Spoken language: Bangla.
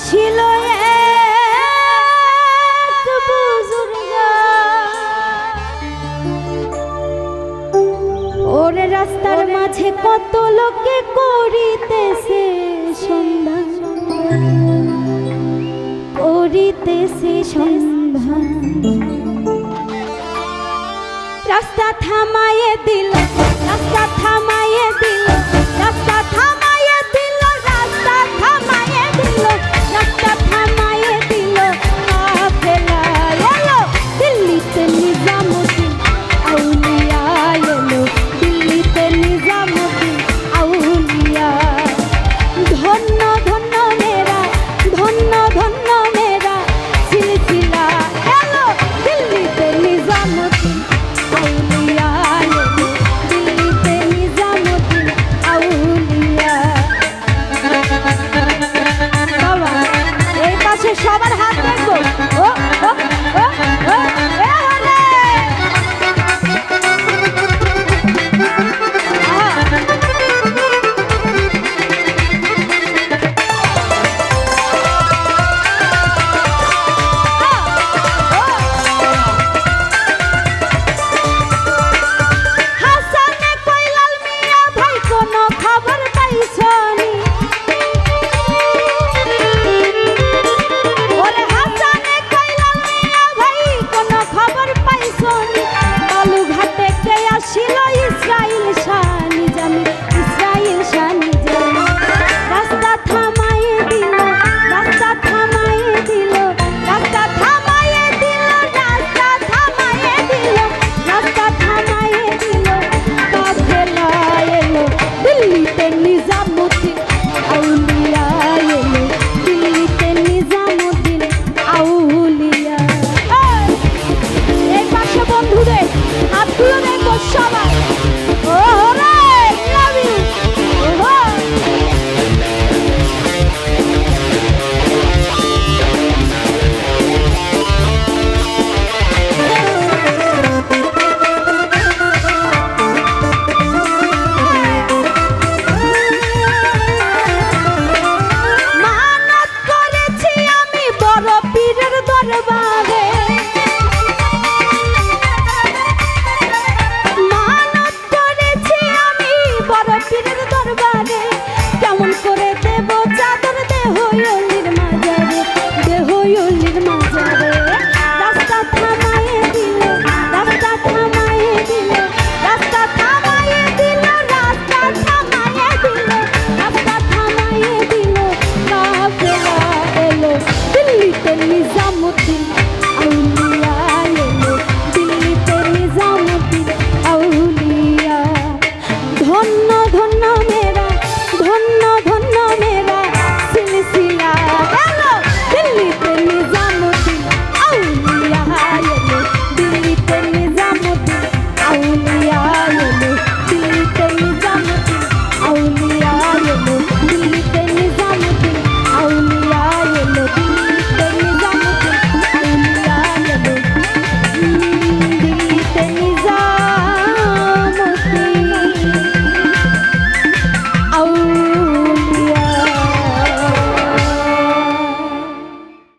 আসিল ওর রাস্তার মাঝে কত লোকে করিতেছে সন্ধ্যা। করিতেছে সন্ধ্যা। রাস্তা থামায়ে দিল রাস্তা থামা বন্ধুদের হাতগুলো করে দেব